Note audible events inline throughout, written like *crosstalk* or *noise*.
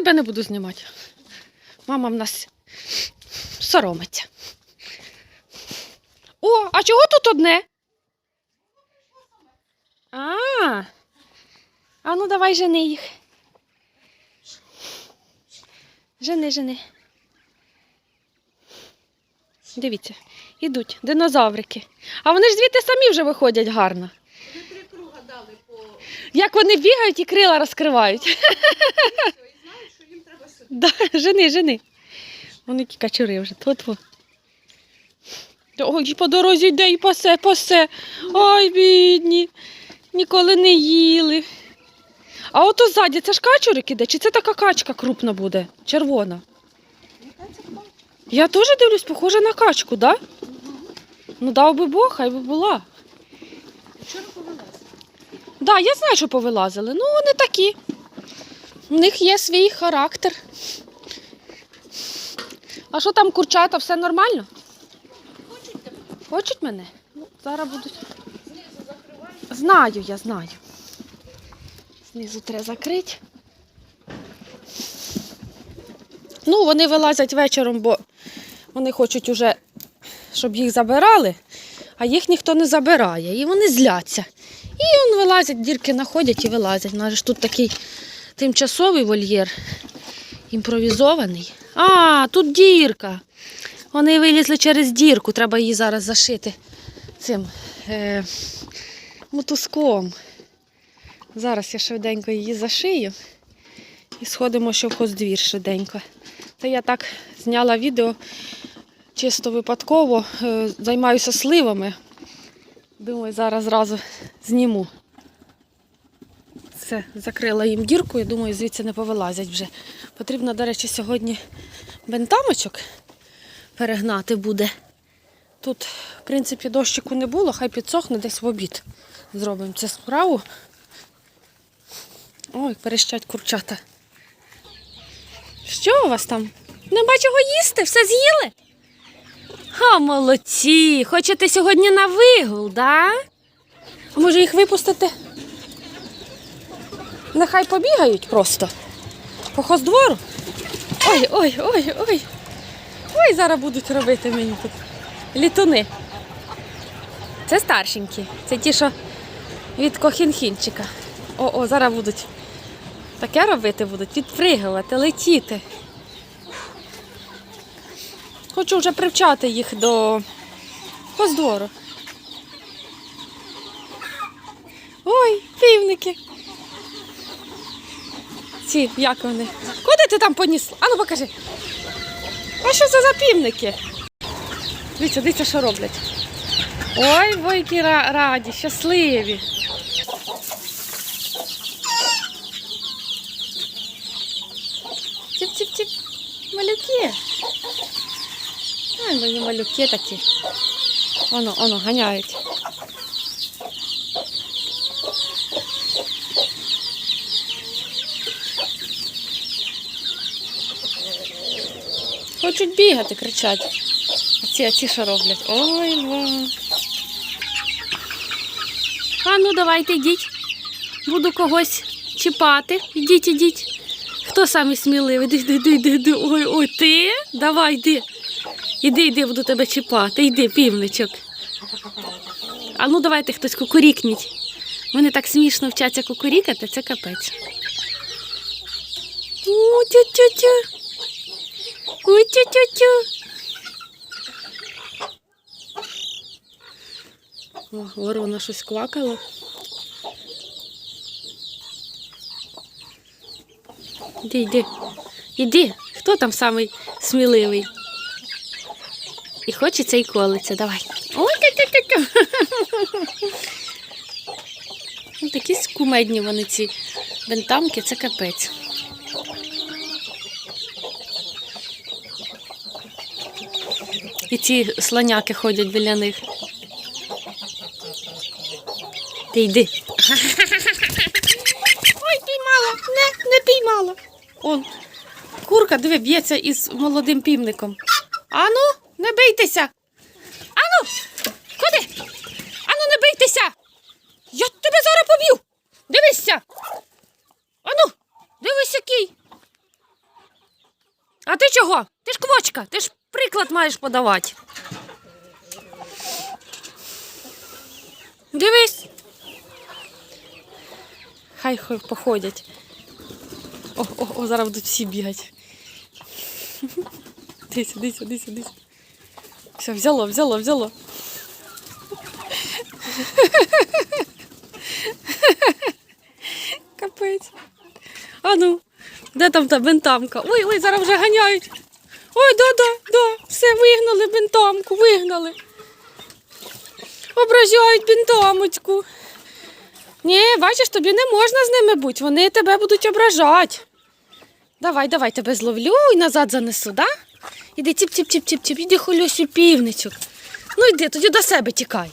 тебе не буду знімати. Мама в нас соромиться. О, а чого тут одне? А, а ну давай жени їх. Жени, жени. Дивіться, ідуть динозаврики. А вони ж звідти самі вже виходять гарно. Ви три круга дали по Як вони бігають і крила розкривають. і знають, що їм треба сюди. Да, *laughs* жени, жени. Вони які качури вже. Тьфу-тьфу. Ой, по дорозі йде і пасе, пасе. Ой, бідні. Ніколи не їли. А ото ззаді це ж качурик іде, чи це така качка крупна буде? Червона. Я теж дивлюсь, похоже на качку, да? Ну дав би Бог, хай би була. Вчора повелася. Да, я знаю, що повилазили. Ну, вони такі. У них є свій характер. А що там курчата, все нормально? Хочуть? Хочуть мене? Ну, зараз будуть. Знаю, я знаю. Знизу треба закрити. Ну, вони вилазять вечором, бо вони хочуть уже, щоб їх забирали, а їх ніхто не забирає. І вони зляться. І он вилазять, дірки знаходять і вилазять. У нас ж тут такий тимчасовий вольєр, імпровізований. А, тут дірка. Вони вилізли через дірку, треба її зараз зашити цим е, мотузком. Зараз я швиденько її зашию і сходимо ще в хоздвір швиденько. Це я так зняла відео чисто випадково. е, Займаюся сливами. Думаю, зараз зразу зніму. Все, закрила їм дірку, я думаю, звідси не повилазять вже. Потрібно, до речі, сьогодні бентамочок перегнати буде. Тут, в принципі, дощику не було, хай підсохне десь в обід. Зробимо цю справу. Ой, перещать курчата. Що у вас там? Нема чого їсти? Все з'їли? Ха, молодці! Хочете сьогодні на вигул, да? А може їх випустити? Нехай побігають просто. По хоздвору. Ой, ой, зараз будуть робити мені тут літуни. Це старшенькі. Це ті, що від кохінхінчика. О, о, зараз будуть таке робити будуть, підпригувати, летіти. Хочу вже привчати їх до хоздвору. Ой, півники. Ці, як вони? Куди ти там поніс? Ану покажи. А що це за півники? Дивіться, дивіться, що роблять. Ой, ра- раді, щасливі. Тіп-тіп-тіп. Малюки. Ай, мої малюки такі. Оно, оно, ганяють. Хочуть бігати, кричать. А ці, а ці що роблять? Ой, ва. А ну давайте йдіть. Буду когось чіпати. Ідіть, ідіть. Хто самий сміливий? Іди, іди, іди, іди. Ой, ой, ти? Давай, йди. Іди, йди, буду тебе чіпати. Йди, півничок. А ну давайте хтось кукурікніть. Вони так смішно вчаться кукурікати, це капець. У, тю-тю-тю. Ой, тю-тю-тю. О, ворона щось квакала. Іди, йди. Іди. Хто там самий сміливий? І хочеться і колиться. Давай. Ой, тю-тю-тю-тю. Ну, Такі кумедні вони ці бентамки, це капець. І ці слоняки ходять біля них. Ти йди. *laughs* Ой, піймала, не, не піймала. Он, курка, диви, б'ється із молодим півником. Ану, не бийтеся. Ану, куди? Ану, не бийтеся. Я тебе зараз поб'ю. Дивися. Ану, дивись який. А ти чого? Ти ж квочка, ти ж приклад маєш подавати. Дивись. Хай хай походять. О, о, о, зараз будуть всі бігати. Дивись, дивись, дивись, дивись. Все, взяло, взяло, взяло. Капець. А ну, де там та бентамка? Ой, ой, зараз вже ганяють. Ой, да, да, все, вигнали бентамку, вигнали. Ображають бентамочку. Ні, бачиш, тобі не можна з ними бути, вони тебе будуть ображати. Давай, давай, тебе зловлю і назад занесу, да? Іди тіп тіп тіп тіп тіп іди холюсю півничок. Ну йди, тоді до себе тікай.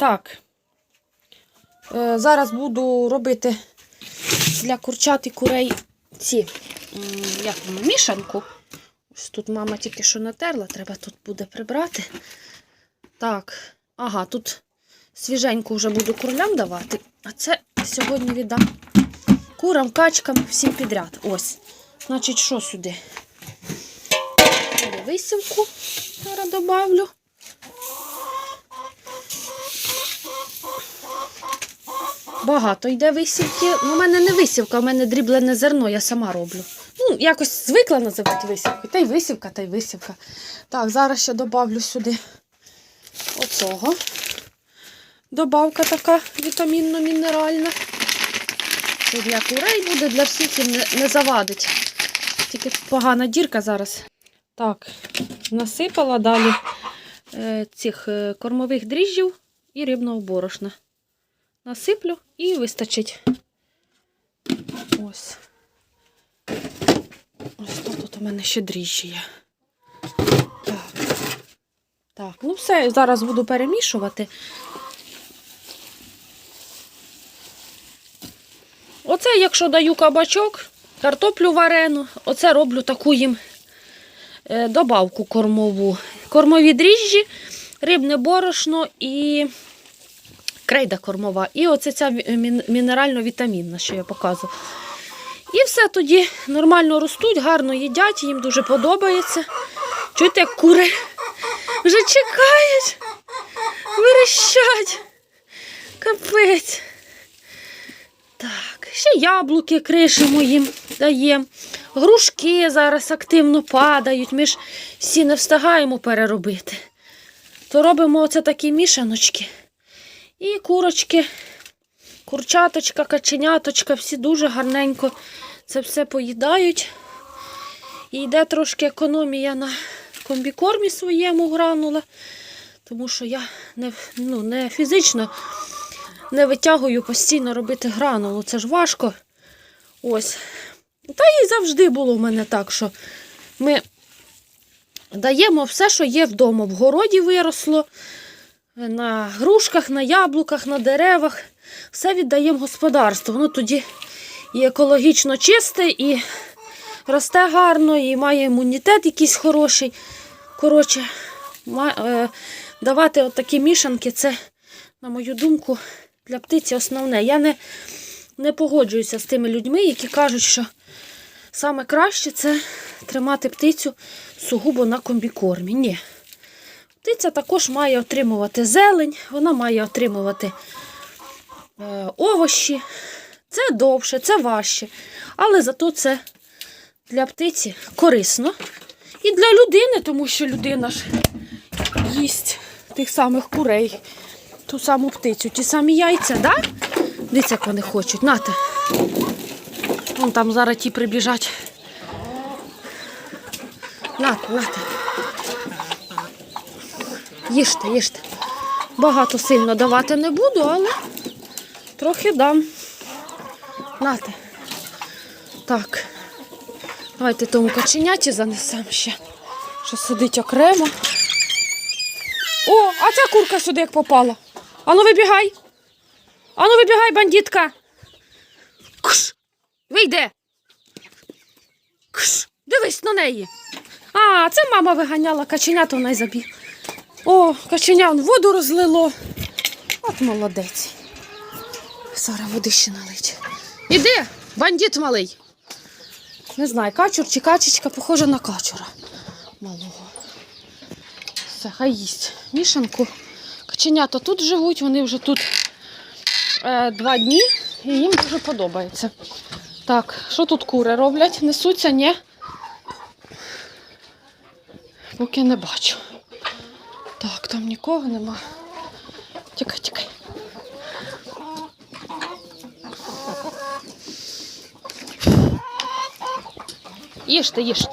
Так. Е, зараз буду робити для курчат і курей ці, як воно, мішанку. Ось тут мама тільки що натерла, треба тут буде прибрати. Так, ага, тут свіженьку вже буду курлям давати, а це сьогодні віддам курам, качкам, всім підряд. Ось. Значить, що сюди? Висівку зараз добавлю. Багато йде висівки. Ну, у мене не висівка, у мене дріблене зерно, я сама роблю. Ну, якось звикла називати висівкою. Та й висівка, та й висівка. Так, зараз ще добавлю сюди оцього. Добавка така вітамінно-мінеральна. Це для курей буде, для всіх їм не, не завадить. Тільки погана дірка зараз. Так, насипала далі е, цих е, кормових дріжджів і рибного борошна. Насиплю і вистачить. Ось. Ось тут, у мене ще дріжджі є. Так. Так, ну все, зараз буду перемішувати. Оце, якщо даю кабачок, картоплю варену, оце роблю таку їм е, добавку кормову. Кормові дріжджі, рибне борошно і крейда кормова. І оце ця мінерально-вітамінна, що я показую. І все тоді нормально ростуть, гарно їдять, їм дуже подобається. Чуєте, як кури вже чекають, верещать. Капець. Так, ще яблуки кришимо їм даємо. Грушки зараз активно падають. Ми ж всі не встигаємо переробити. То робимо оце такі мішаночки. І курочки, курчаточка, каченяточка, всі дуже гарненько це все поїдають. І йде трошки економія на комбікормі своєму гранула, тому що я не, ну, не фізично не витягую постійно робити гранулу. Це ж важко. Ось. Та і завжди було в мене так, що ми даємо все, що є вдома. В городі виросло, на грушках, на яблуках, на деревах. Все віддаємо господарству. Воно тоді і екологічно чисте, і росте гарно, і має імунітет якийсь хороший. Коротше, е, давати от такі мішанки, це, на мою думку, для птиці основне. Я не, не погоджуюся з тими людьми, які кажуть, що саме краще це тримати птицю сугубо на комбікормі. Ні. Птиця також має отримувати зелень, вона має отримувати е, овощі. Це довше, це важче. Але зато це для птиці корисно. І для людини, тому що людина ж їсть тих самих курей, ту саму птицю, ті самі яйця, да? Дивіться, як вони хочуть. Нате. Вон там зараз ті прибіжать. Нате, нате. Їжте, їжте. Багато сильно давати не буду, але трохи дам. Нате. Так. Давайте тому каченяті занесемо ще. Що сидить окремо. О, а ця курка сюди як попала. Ану вибігай. Ану вибігай, бандитка. Кш. Вийде. Кш. Дивись на неї. А, це мама виганяла каченята, вона й забіг. О, каченя он воду розлило. От молодець. Зараз води ще налить. Іди, Бандит малий. Не знаю, качур чи качечка, похожа на качура малого. Все, хай їсть мішанку. Каченята тут живуть, вони вже тут е, два дні і їм дуже подобається. Так, що тут кури роблять? Несуться, ні? Поки не бачу. Так, там нікого нема. Тікай, тікай. Їжте, їжте.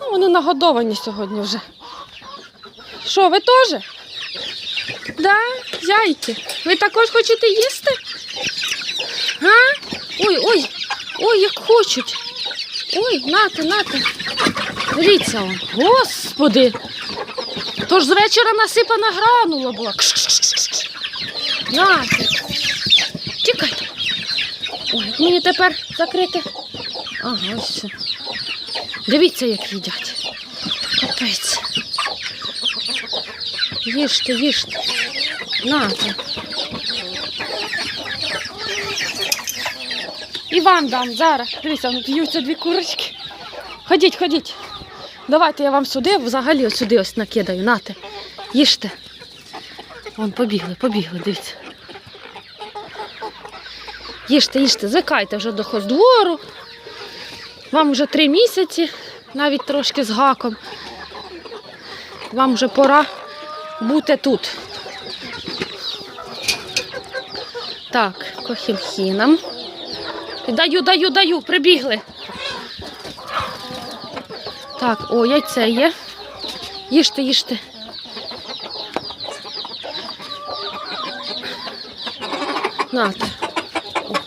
Ну, вони нагодовані сьогодні вже. Що, ви теж? Да, яйки. Ви також хочете їсти? А? Ой, ой, ой, як хочуть. Ой, нате, нате. Дивіться, он. господи. Тож з вечора насипана гранула була. Нате. Тікайте. Ой, мені тепер закрити. Ага, все. Дивіться, як їдять. Капець. Їжте, їжте. Нате. І вам дам зараз. Дивіться, б'ються дві курочки. Ходіть, ходіть. Давайте я вам сюди, взагалі сюди ось накидаю. Нате. Їжте. Вон побігли, побігли, дивіться. Їжте, їжте, звикайте вже до хоздвору. Вам вже три місяці, навіть трошки з гаком. Вам вже пора бути тут. Так, кохільхінам. Даю, даю, даю, прибігли. Так, о, яйце є. Їжте, їжте. Нате.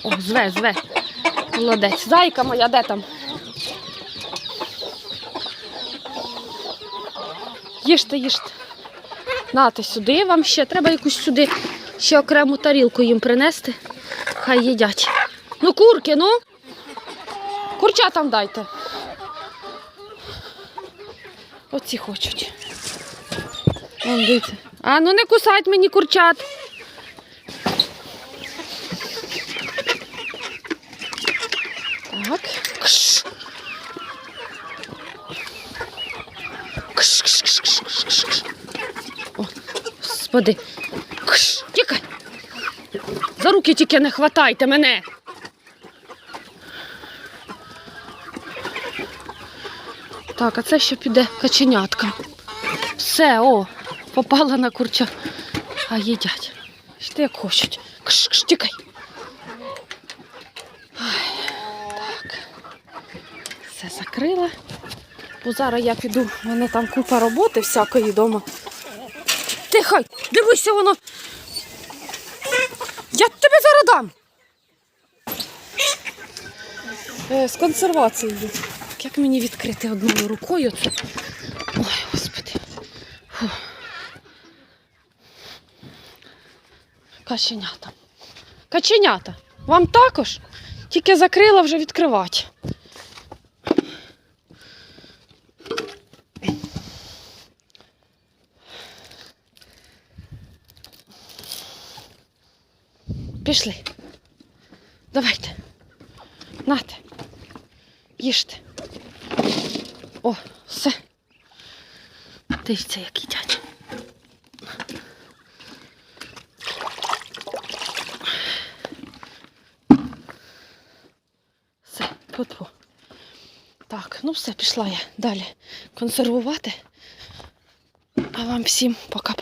О, о, зве, зве. Молодець. Зайка моя, де там? Їжте, їжте. Нате сюди вам ще. Треба якусь сюди ще окрему тарілку їм принести. Хай їдять. Ну, курки, ну. Курчатам дайте. Оці хочуть. Вон, дивіться. А ну не кусать мені курчат. Так. Кш. Кш, кш, кш, кш, кш, кш. О, господи. Кш, тікай. За руки тільки не хватайте мене. Так, а це ще піде каченятка. Все, о, попала на курча. А їдять. Що як хочуть. Кш, кш, тікай. Ай, так. Все закрила. Бо зараз я піду, в мене там купа роботи всякої вдома. Тихай, дивися воно. Я тебе зараз дам. Е, з консервацією. Як мені відкрити одною рукою це? Ой, господи. Фу. Каченята. Каченята. Вам також? Тільки закрила вже відкривати. Пішли. Давайте. Нате. Їжте. О, все. Дивіться, як їдять. Все, потво. Так, ну все, пішла я далі консервувати. А вам всім пока-пока.